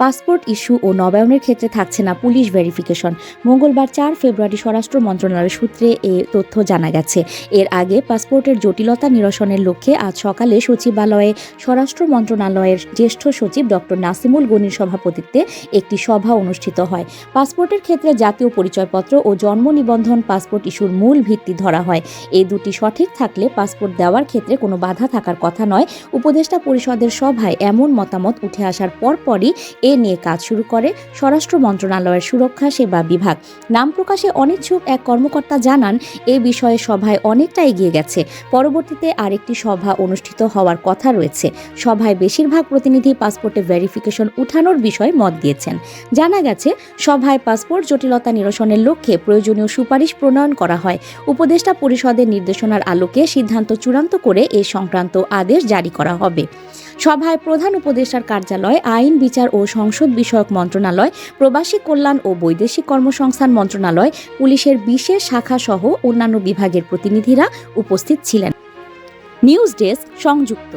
Passport issue ও নবায়নের ক্ষেত্রে থাকছে না পুলিশ ভেরিফিকেশন। মঙ্গলবার চার ফেব্রুয়ারি স্বরাষ্ট্র মন্ত্রণালয়ের সূত্রে এ তথ্য জানা গেছে। এর আগে পাসপোর্টের জটিলতা নিরসনের লক্ষ্যে আজ সকালে সচিবালয়ে স্বরাষ্ট্র মন্ত্রণালয়ের জ্যেষ্ঠ সচিব ডক্টর নাসিমুল গনির সভাপতিত্বে একটি সভা অনুষ্ঠিত হয়। পাসপোর্টের ক্ষেত্রে জাতীয় পরিচয়পত্র ও জন্ম নিবন্ধন পাসপোর্ট ইস্যুর মূল ভিত্তি ধরা হয়। এই দুটি সঠিক থাকলে পাসপোর্ট দেওয়ার ক্ষেত্রে কোনো বাধা থাকার কথা নয়। উপদেষ্টা পরিষদের সভায় এমন মতামত উঠে আসার পরপরই এ নিয়ে কাজ শুরু করে স্বরাষ্ট্র মন্ত্রণালয়ের সুরক্ষা সেবা বিভাগ। নাম প্রকাশে অনিচ্ছুক এক কর্মকর্তা জানান, এ বিষয়ে সভায় অনেকটা এগিয়ে গেছে। পরবর্তীতে আরেকটি সভা অনুষ্ঠিত হওয়ার কথা রয়েছে। সভায় বেশিরভাগ প্রতিনিধি পাসপোর্টে ভেরিফিকেশন উঠানোর বিষয়ে মত দিয়েছেন। জানা গেছে, সভায় পাসপোর্ট জটিলতা নিরসনের লক্ষ্যে প্রয়োজনীয় সুপারিশ প্রণয়ন করা হয়। উপদেষ্টা পরিষদের নির্দেশনার আলোকে সিদ্ধান্ত চূড়ান্ত করে এ সংক্রান্ত আদেশ জারি করা হবে। সভায় প্রধান উপদেষ্টার কার্যালয়, আইন, বিচার ও সংসদ বিষয়ক মন্ত্রণালয়, প্রবাসী কল্যাণ ও বৈদেশিক কর্মসংস্থান মন্ত্রণালয়, পুলিশের বিশেষ শাখা সহ অন্যান্য বিভাগের প্রতিনিধিরা উপস্থিত ছিলেন। নিউজ ডেস্ক সংযুক্ত।